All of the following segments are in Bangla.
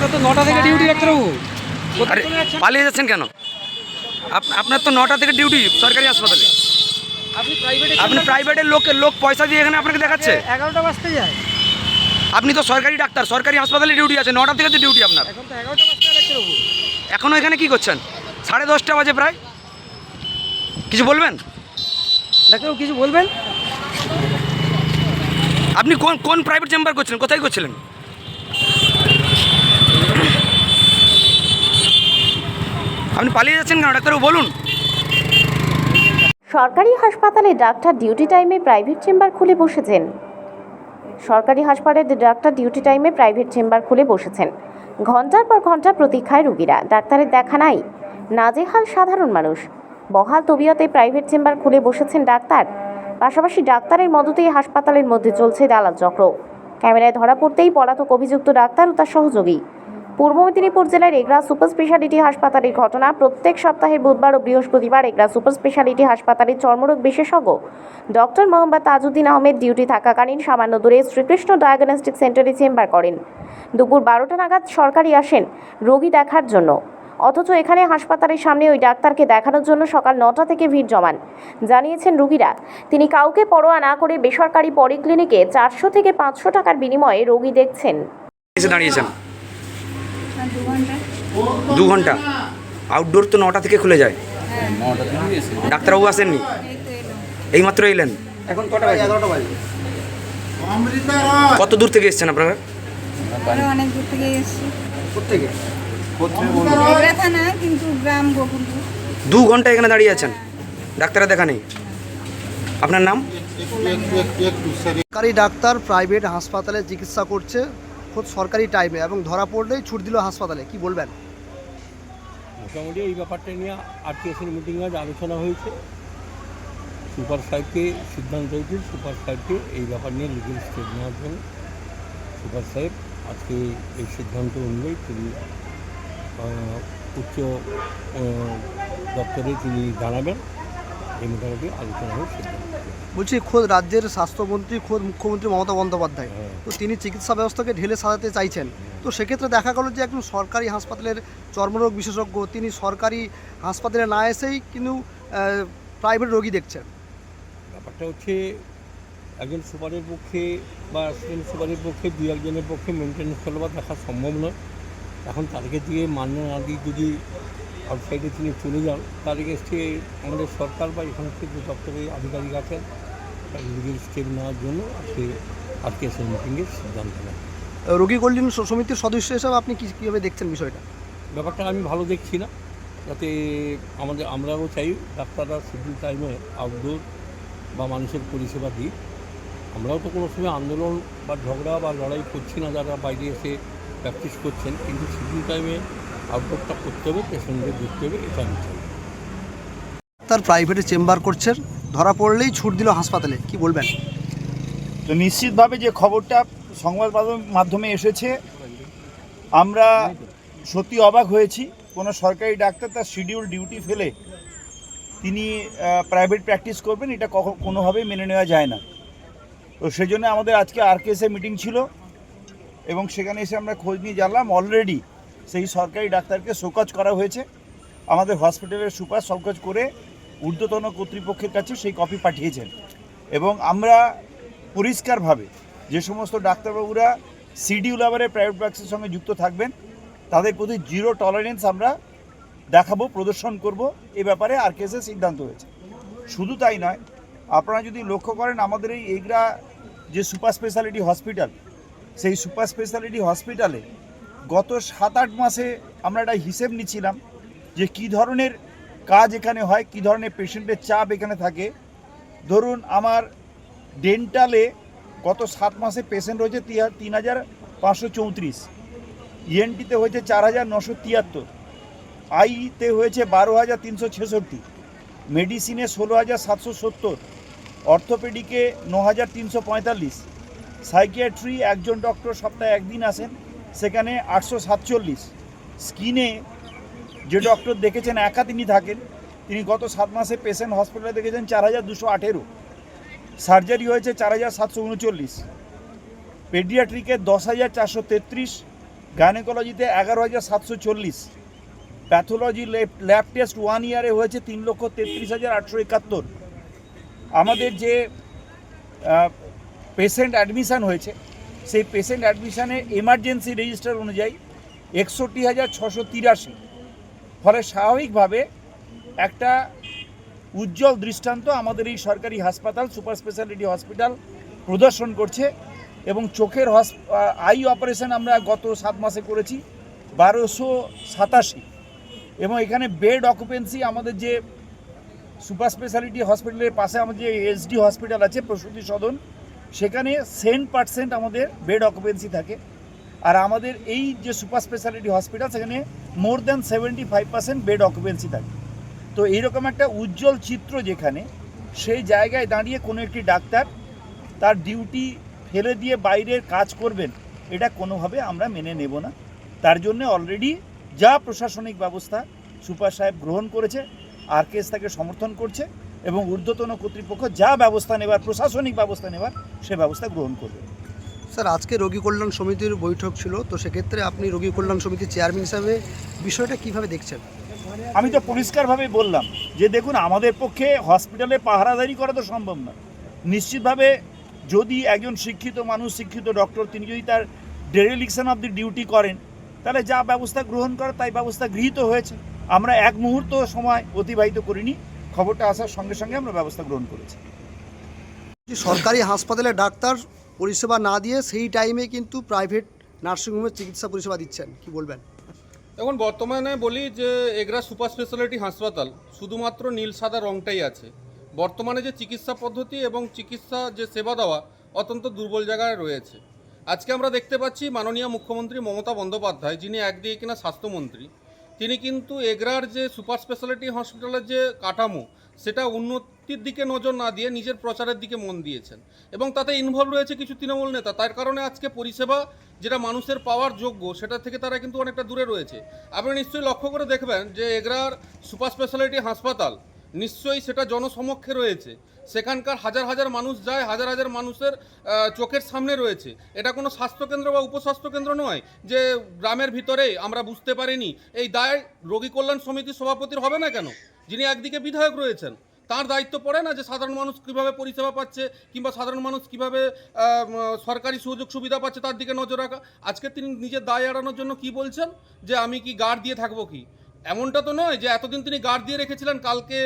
আপনার তো নটা থেকে ডিউটি ডাক্তারবাবু আরে পালিয়ে যাচ্ছেন কেন? আপ- আপনার তো নটা থেকে ডিউটি সরকারি হাসপাতালে। আপনি প্রাইভেটে আপনি প্রাইভেটের লোকের লোক পয়সা দিয়ে এখানে আপনাকে দেখাচ্ছে। এগারোটা বাজতে যায়। আপনি তো সরকারি ডাক্তার সরকারি হাসপাতালে ডিউটি আছে নটা থেকে তো ডিউটি আপনার। এখন তো এগারোটা বাজতে ডাক্তারবাবু এখনও এখানে কি করছেন? সাড়ে দশটা বাজে প্রায়। কিছু বলবেন? ডাক্তারবাবু কিছু বলবেন? আপনি কোন কোন প্রাইভেট চেম্বার করছিলেন? কোথায় করছিলেন? আপনি পালিয়ে যাচ্ছেন কেন? ডাক্তারবাবু, বলুন। সরকারি হাসপাতালে ডাক্তার ডিউটি টাইমে প্রাইভেট চেম্বার খুলে বসেছেন। সরকারি হাসপাতালে ডাক্তার ডিউটি টাইমে প্রাইভেট চেম্বার খুলে বসেছেন। ঘণ্টার পর ঘণ্টা প্রতীক্ষায় রুগীরা। ডাক্তারের দেখা নাই। নাজেহাল সাধারণ মানুষ। বহাল তবিয়তে প্রাইভেট চেম্বার খুলে বসেছেন ডাক্তার। পাশাপাশি ডাক্তারের মদতেই হাসপাতালের মধ্যে চলছে দালাল চক্র। ক্যামেরায় ধরা পড়তেই পলাতক অভিযুক্ত ডাক্তার ও তার সহযোগী। পূর্ব মেদিনীপুর জেলার এগরা সুপার স্পেশালিটি হাসপাতালের ঘটনা প্রত্যেক সপ্তাহের বুধবার ও বৃহস্পতিবার এগরা সুপার স্পেশালিটি হাসপাতালের চর্মরোগ বিশেষজ্ঞ ডক্টর মোহাম্মদ তাজউদ্দিন আহমেদ ডিউটি থাকাকালীন সামান্য দূরে শ্রীকৃষ্ণ ডায়াগনস্টিক সেন্টারে চেম্বার করেন। দুপুর বারোটা নাগাদ সরকারি আসেন রোগী দেখার জন্য। অথচ এখানে হাসপাতালের সামনে ওই ডাক্তারকে দেখানোর জন্য সকাল নটা থেকে ভিড় জমান। জানিয়েছেন রুগীরা, তিনি কাউকে পরোয়া না করে বেসরকারি পলিক্লিনিকে চারশো থেকে পাঁচশো টাকার বিনিময়ে রোগী দেখছেন। দু ঘণ্টা আউটডোর তো নটা থেকে খুলে যায় ডাক্তারবাবু আসেননি এইমাত্র এলেন এখন কটা বাজে এগারোটা বাজে কত দূর থেকে এসেছেন আপনারা অনেক দূর থেকে এসেছি কোথেকে থানা কিন্তু গ্রাম গোকুলপুর দু ঘণ্টা এখানে দাঁড়িয়ে আছেন ডাক্তারের দেখা নেই আপনার নাম সরকারি ডাক্তার প্রাইভেট হাসপাতালে চিকিৎসা করছে খোদ সরকারি টাইমে এবং ধরা পড়লেই ছুট দিল হাসপাতালে, কি বলবেন? মোটামুটি এই ব্যাপারটা নিয়ে আরটিএসের মিটিংয়ে আজ আলোচনা হয়েছে। সুপার সাহেবকে সিদ্ধান্ত হয়েছে, সুপার সাহেবকে এই ব্যাপার নিয়ে লিগেল স্টেপ নেওয়ার জন্য। সুপার সাহেব, আজকে এই সিদ্ধান্ত অনুযায়ী তিনি উচ্চ দপ্তরে তিনি জানাবেন এই মোটামুটি আলোচনা হয়ে সিদ্ধান্ত। বলছি খোদ রাজ্যের স্বাস্থ্যমন্ত্রী খোদ মুখ্যমন্ত্রী মমতা বন্দ্যোপাধ্যায়। হ্যাঁ। তো তিনি চিকিৎসা ব্যবস্থাকে ঢেলে সাজাতে চাইছেন। তো সেক্ষেত্রে দেখা গেল যে একজন সরকারি হাসপাতালের চর্মরোগ বিশেষজ্ঞ তিনি সরকারি হাসপাতালে না এসেই কিন্তু প্রাইভেট রোগী দেখছেন। ব্যাপারটা হচ্ছে একজন সুপারের পক্ষে বা অ্যাসিস্ট্যান্ট সুপারের পক্ষে দু একজনের পক্ষে মেনটেন্স করা দেখা সম্ভব নয়। এখন তাদেরকে দিয়ে মান্য না দিয়ে যদি আউটসাইডে তিনি চলে যান তাদেরকে সে আমাদের সরকার বা এখান থেকে যে দপ্তরে আধিকারিক আছেন। লিগেল স্টেপ নেওয়ার জন্য আজকে আজকে সেই মিটিংয়ের সিদ্ধান্ত নেয় রোগী কল্যাণ সমিতির সদস্য হিসাবে আপনি কী কীভাবে দেখছেন বিষয়টা? ব্যাপারটা আমি ভালো দেখছি না। যাতে আমাদের আমরাও চাই ডাক্তাররা শিডিউল টাইমে আউটডোর বা মানুষের পরিষেবা দিই আমরাও তো কোনো সময় আন্দোলন বা ঝগড়া বা লড়াই করছি না যারা বাইরে এসে প্র্যাকটিস করছেন। কিন্তু শিডিউল টাইমে আউটডোরটা করতে হবে পেশেন্টদের দেখতে হবে এটা আমি চাই তার প্রাইভেটে চেম্বার করছেন ধরা পড়লেই ছুট দিল হাসপাতালে কি বলবেন? তো নিশ্চিতভাবে যে খবরটা সংবাদ মাধ্যম- মাধ্যমে এসেছে আমরা সত্যি অবাক হয়েছি। কোনো সরকারি ডাক্তার তার শিডিউল ডিউটি ফেলে তিনি প্রাইভেট প্র্যাকটিস করবেন এটা কখন কোনোভাবেই মেনে নেওয়া যায় না। তো সেই জন্য আমাদের আজকে আরকেএসএ মিটিং ছিল এবং সেখানে এসে আমরা খোঁজ নিয়ে জানলাম অলরেডি সেই সরকারি ডাক্তারকে শোকজ করা হয়েছে। আমাদের হসপিটালের সুপার শোকজ করে ঊর্ধ্বতন কর্তৃপক্ষের কাছে সেই কপি পাঠিয়েছেন। এবং আমরা পরিষ্কারভাবে যে সমস্ত ডাক্তারবাবুরা সিডিউল আবারে প্রাইভেট প্র্যাকটিসের সঙ্গে যুক্ত থাকবেন, তাদের প্রতি জিরো টলারেন্স আমরা দেখাবো, প্রদর্শন করব। এ ব্যাপারে আর কেসে সিদ্ধান্ত হয়েছে। শুধু তাই নয়, আপনারা যদি লক্ষ্য করেন, আমাদের এই এগরা যে সুপার স্পেশালিটি হসপিটাল, সেই সুপার স্পেশালিটি হসপিটালে গত সাত আট মাসে আমরা একটা হিসেব নিচ্ছিলাম যে কি ধরনের কাজ এখানে হয়, কি ধরনের পেশেন্টের চাপ এখানে থাকে। ধরুন আমার ডেন্টালে গত সাত মাসে পেশেন্ট হয়েছে তিন হাজার পাঁচশো চৌত্রিশ ইএনটিতে হয়েছে চার হাজার নশো তিয়াত্তর আইতে হয়েছে বারো হাজার তিনশো ছেষট্টি, মেডিসিনে ষোলো হাজার সাতশো সত্তর, অর্থোপেডিকে ন হাজার তিনশো পঁয়তাল্লিশ, সাইকিয়াট্রি একজন ডক্টর সপ্তাহে একদিন আসেন সেখানে আটশো সাতচল্লিশ স্কিনে যে ডক্টর দেখেছেন একা তিনি থাকেন, তিনি গত সাত মাসে পেশেন্ট হসপিটালে দেখেছেন চার হাজার দুশো আঠেরো। সার্জারি হয়েছে চার হাজার সাতশো উনচল্লিশ। পেডিয়াট্রিকে দশ হাজার চারশো তেত্রিশ গাইনোকোলজিতে এগারো হাজার সাতশো চল্লিশ। প্যাথোলজি ল্যাব টেস্ট ওয়ান ইয়ারে হয়েছে তিন লক্ষ তেত্রিশ হাজার আটশো একাত্তর। আমাদের যে পেশেন্ট অ্যাডমিশান হয়েছে সেই পেশেন্ট অ্যাডমিশানে এমার্জেন্সি রেজিস্টার অনুযায়ী একষট্টি হাজার ছশো তিরাশি। ফলে স্বাভাবিকভাবে একটা উজ্জ্বল দৃষ্টান্ত আমাদের এই সরকারি হাসপাতাল সুপার স্পেশালিটি হসপিটাল প্রদর্শন করছে এবং চোখের হস আই অপারেশন আমরা গত সাত মাসে করেছি, বারোশো সাতাশি। এবং এখানে বেড অকুপেন্সি আমাদের যে সুপার স্পেশালিটি হসপিটালের পাশে আমাদের যে এসডি হসপিটাল আছে, প্রসূতি সদন সেখানে সেন্ট পার্সেন্ট আমাদের বেড অকুপেন্সি থাকে। আর আমাদের এই যে সুপার স্পেশালিটি হসপিটাল, সেখানে more than seventy five percent bed occupancy থাকে। তো এইরকম একটা উজ্জ্বল চিত্র যেখানে, সেই জায়গায় দাঁড়িয়ে কোনো একটি ডাক্তার তার ডিউটি ফেলে দিয়ে বাইরের কাজ করবেন, এটা কোনোভাবে আমরা মেনে নেব না। তার জন্য অলরেডি যা প্রশাসনিক ব্যবস্থা সুপার সাহেব গ্রহণ করেছে, আর কেস তাকে সমর্থন করছে এবং ঊর্ধ্বতন কর্তৃপক্ষ যা ব্যবস্থা নেবার প্রশাসনিক ব্যবস্থা নেবার সে ব্যবস্থা গ্রহণ করবে। স্যার আজকে রোগী কল্যাণ সমিতির বৈঠক ছিল তো সেক্ষেত্রে আপনি রোগী কল্যাণ সমিতির চেয়ারম্যান হিসাবে বিষয়টা কীভাবে দেখছেন? আমি তো পরিষ্কারভাবে বললাম যে দেখুন আমাদের পক্ষে হসপিটালে পাহারাদারি করা তো সম্ভব না। নিশ্চিতভাবে যদি একজন শিক্ষিত মানুষ শিক্ষিত ডক্টর তিনি যদি তার ডেরিলিকশন অফ দি ডিউটি করেন তাহলে যা ব্যবস্থা গ্রহণ করে তাই ব্যবস্থা গৃহীত হয়েছে। আমরা এক মুহূর্ত সময় অতিবাহিত করিনি। খবরটা আসার সঙ্গে সঙ্গে আমরা ব্যবস্থা গ্রহণ করেছি। যে সরকারি হাসপাতালে ডাক্তার পরিষেবা না দিয়ে সেই টাইমে কিন্তু প্রাইভেট নার্সিংহোমের চিকিৎসা পরিষেবা দিচ্ছেন কি বলবেন? এখন বর্তমানে বলি যে এগরা সুপার স্পেশালিটি হাসপাতাল শুধুমাত্র নীল সাদা রংটাই আছে। বর্তমানে যে চিকিৎসা পদ্ধতি এবং চিকিৎসা যে সেবা দেওয়া অত্যন্ত দুর্বল জায়গায় রয়েছে। আজকে আমরা দেখতে পাচ্ছি মাননীয় মুখ্যমন্ত্রী মমতা বন্দ্যোপাধ্যায় যিনি একদিকে কিনা স্বাস্থ্যমন্ত্রী তিনি কিন্তু এগরার যে সুপার স্পেশালিটি হসপিটালের যে কাঠামো, সেটা উন্নতির দিকে নজর না দিয়ে নিজের প্রচারের দিকে মন দিয়েছেন। এবং তাতে ইনভলভ রয়েছে কিছু তৃণমূল নেতা। তার কারণে আজকে পরিষেবা, যেটা মানুষের পাওয়ার যোগ্য, সেটা থেকে তারা কিন্তু অনেকটা দূরে রয়েছে। আপনি নিশ্চয়ই লক্ষ্য করে দেখবেন যে এগরার সুপার স্পেশালিটি হাসপাতাল নিশ্চয়ই সেটা জনসমক্ষে রয়েছে। সেখানকার হাজার হাজার মানুষ যায়, হাজার হাজার মানুষের চোখের সামনে রয়েছে। এটা কোনো স্বাস্থ্যকেন্দ্র বা উপস্বাস্থ্যকেন্দ্র নয় যে গ্রামের ভিতরে আমরা বুঝতে পারিনি। এই দায় রোগী কল্যাণ সমিতির সভাপতির হবে না কেন? যিনি একদিকে বিধায়ক রয়েছেন, তার দায়িত্ব পড়ে না যে সাধারণ মানুষ কীভাবে পরিষেবা পাচ্ছে কিংবা সাধারণ মানুষ কীভাবে সরকারি সুযোগ সুবিধা পাচ্ছে তার দিকে নজর রাখা। আজকে তিনি নিজের দায় এড়ানোর জন্য কি বলছেন? যে আমি কি গার্ড দিয়ে থাকব কি? এমনটা তো নয় যে এতদিন তিনি গার্ড দিয়ে রেখেছিলেন, কালকে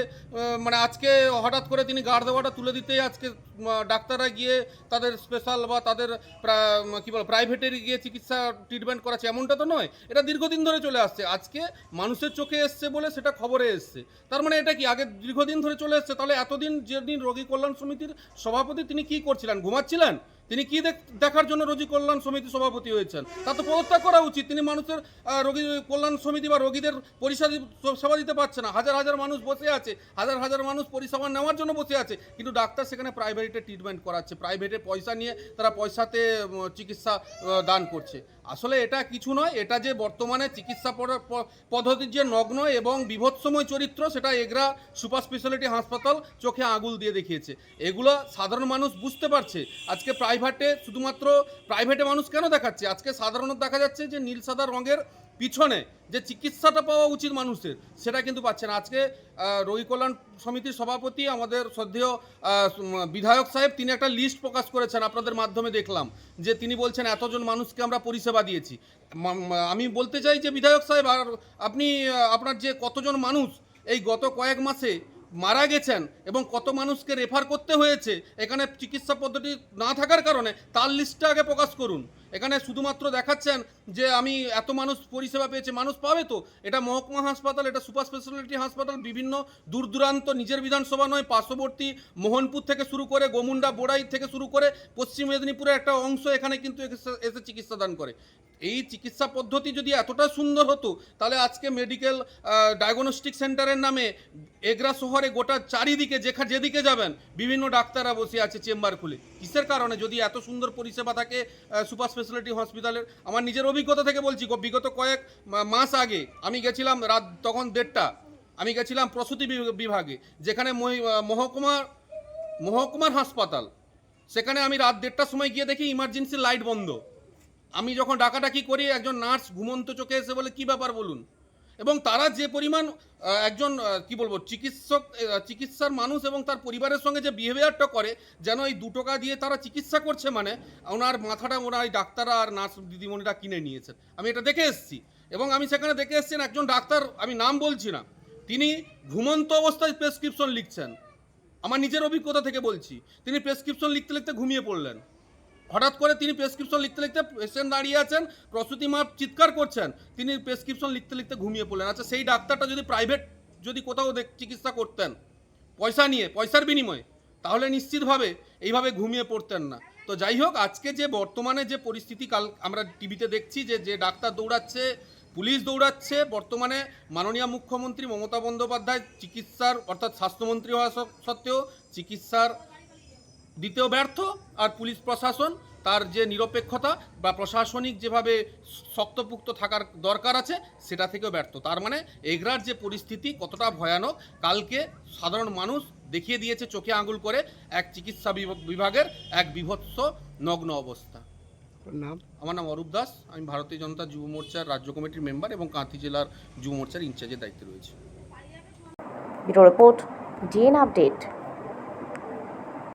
মানে আজকে হঠাৎ করে তিনি গার্ড দেওয়াটা তুলে দিতেই আজকে ডাক্তাররা গিয়ে তাদের স্পেশাল বা তাদের কি বল প্রাইভেটে গিয়ে চিকিৎসা ট্রিটমেন্ট করাচ্ছে, এমনটা তো নয়। এটা দীর্ঘদিন ধরে চলে আসছে। আজকে মানুষের চোখে এসছে বলে সেটা খবরে এসছে। তার মানে এটা কি, আগে দীর্ঘদিন ধরে চলে এসছে? তাহলে এতদিন যেদিন রোগী কল্যাণ সমিতির সভাপতি তিনি কি করছিলেন? ঘুমাচ্ছিলেন? তিনি কি দেখ- দেখার জন্য রোগী কল্যাণ সমিতি সভাপতি হয়েছেন? তা তো পদত্যাগ করা উচিত। তিনি মানুষের রোগী কল্যাণ সমিতি বা রোগীদের পরিষেবা সেবা দিতে পারছে না। হাজার হাজার মানুষ বসে আছে, হাজার হাজার মানুষ পরিষেবা নেওয়ার জন্য বসে আছে। কিন্তু ডাক্তার সেখানে প্রাইভেটে ট্রিটমেন্ট করাচ্ছে। প্রাইভেটে পয়সা নিয়ে তারা পয়সাতে চিকিৎসা দান করছে। আসলে এটা কিছু নয়, এটা যে বর্তমানে চিকিৎসা পদ- পদ্ধতির যে নগ্ন এবং বিভৎসময় চরিত্র, সেটা এগরা সুপার স্পেশালিটি হাসপাতাল চোখে আঙুল দিয়ে দেখিয়েছে। এগুলো সাধারণ মানুষ বুঝতে পারছে। আজকে প্রাইভেটে শুধুমাত্র প্রাইভেটে মানুষ কেন দেখাচ্ছে? আজকে সাধারণত দেখা যাচ্ছে যে নীল সাদা রঙের পিছনে যে চিকিৎসাটা পাওয়া উচিত মানুষের, সেটা কিন্তু পাচ্ছে না। আজকে রোগী কল্যাণ সমিতির সভাপতি আমাদের শ্রদ্ধেয় বিধায়ক সাহেব, তিনি একটা লিস্ট প্রকাশ করেছেন আপনাদের মাধ্যমে দেখলাম, যে তিনি বলছেন এতজন মানুষকে আমরা পরিষেবা দিয়েছি। আমি বলতে চাই যে বিধায়ক সাহেব, আর আপনি আপনার যে কতজন মানুষ এই গত কয়েক মাসে মারা গেছেন এবং কত মানুষকে রেফার করতে হয়েছে, এখানে চিকিৎসা পদ্ধতি না থাকার কারণে, তার লিস্টটা আগে প্রকাশ করুন। এখানে শুধুমাত্র দেখাচ্ছেন যে আমি এত মানুষ পরিষেবা পেয়েছে, মানুষ পাবে তো? এটা মহকুমা হাসপাতাল, এটা সুপার স্পেশালিটি হাসপাতাল, বিভিন্ন দূর দূরান্ত, নিজের বিধানসভা নয়, পার্শ্ববর্তী মোহনপুর থেকে শুরু করে গোমুন্ডা, বোড়াই থেকে শুরু করে পশ্চিম মেদিনীপুরের একটা অংশ এখানে কিন্তু এসে- চিকিৎসা দান করে। এই চিকিৎসা পদ্ধতি যদি এতটা সুন্দর হতো, তাহলে আজকে মেডিকেল ডায়াগনস্টিক সেন্টারের নামে এগরা শহরে গোটা চারিদিকে যেখা, যেদিকে যাবেন, বিভিন্ন ডাক্তাররা বসে আছে চেম্বার খুলে। কিসের কারণে? যদি এত সুন্দর পরিষেবা থাকে সুপার স্পেশালিটি হসপিটালের আমার নিজের অভিজ্ঞতা থেকে বলছি বিগত কয়েক মাস আগে আমি গেছিলাম রাত, তখন দেড়টা, আমি গেছিলাম প্রসূতি বিভাগে, যেখানে মহি- মহকুমার মহকুমার হাসপাতাল। সেখানে আমি রাত দেড়টার সময় গিয়ে দেখি ইমার্জেন্সি লাইট বন্ধ। আমি যখন ডাকাডাকি করি, একজন নার্স ঘুমন্ত চোখে এসে বলে, কি ব্যাপার বলুন? এবং তারা যে পরিমাণ একজন কি বলব, চিকিৎসক চিকিৎসার মানুষ এবং তার পরিবারের সঙ্গে যে বিহেভিয়ারটা করে, যেন এই দু টাকা দিয়ে তারা চিকিৎসা করছে মানে ওনার মাথাটা ওনার ডাক্তাররা আর নার্স দিদিমণিরা কিনে নিয়েছেন। আমি এটা দেখে এসেছি। এবং আমি সেখানে দেখে এসেছি একজন ডাক্তার, আমি নাম বলছি না, তিনি ঘুমন্ত অবস্থায় প্রেসক্রিপশন লিখছেন। আমার নিজের অভিজ্ঞতা থেকে বলছি, তিনি প্রেসক্রিপশন লিখতে লিখতে ঘুমিয়ে পড়লেন। হঠাৎ করে তিনি প্রেসক্রিপশন লিখতে লিখতে পেশেন্ট দাঁড়িয়ে আছেন, প্রসূতি মা চিৎকার করছেন, তিনি প্রেসক্রিপশন লিখতে লিখতে ঘুমিয়ে পড়লেন। আচ্ছা সেই ডাক্তারটা যদি প্রাইভেট যদি কোথাও চিকিৎসা করতেন, পয়সা নিয়ে, পয়সার বিনিময়ে, তাহলে নিশ্চিতভাবে এইভাবে ঘুমিয়ে পড়তেন না। তো যাই হোক, আজকে যে বর্তমানে যে পরিস্থিতি, কাল আমরা টিভিতে দেখছি যে যে ডাক্তার দৌড়াচ্ছে, পুলিশ দৌড়াচ্ছে, বর্তমানে মাননীয় মুখ্যমন্ত্রী মমতা বন্দ্যোপাধ্যায় চিকিৎসার, অর্থাৎ স্বাস্থ্যমন্ত্রী হওয়া সত্ত্বেও চিকিৎসার দিতেও ব্যর্থ আর পুলিশ প্রশাসন তার যে নিরপেক্ষতা বা প্রশাসনিক যেভাবে শক্তপুক্ত থাকার দরকার আছে সেটা থেকেও ব্যর্থ। তার মানে এগরার যে পরিস্থিতি কতটা ভয়ানক কালকে সাধারণ মানুষ দেখিয়ে দিয়েছে চোখে আঙুল করে এক চিকিৎসা বিভাগের এক বিভৎস নগ্ন অবস্থা। নাম? আমার নাম অরূপ দাস। আমি ভারতীয় জনতা যুব মোর্চার রাজ্য কমিটির মেম্বার এবং কাঁথি জেলার যুব মোর্চার ইনচার্জের দায়িত্বে রয়েছে। Bureau report DN update.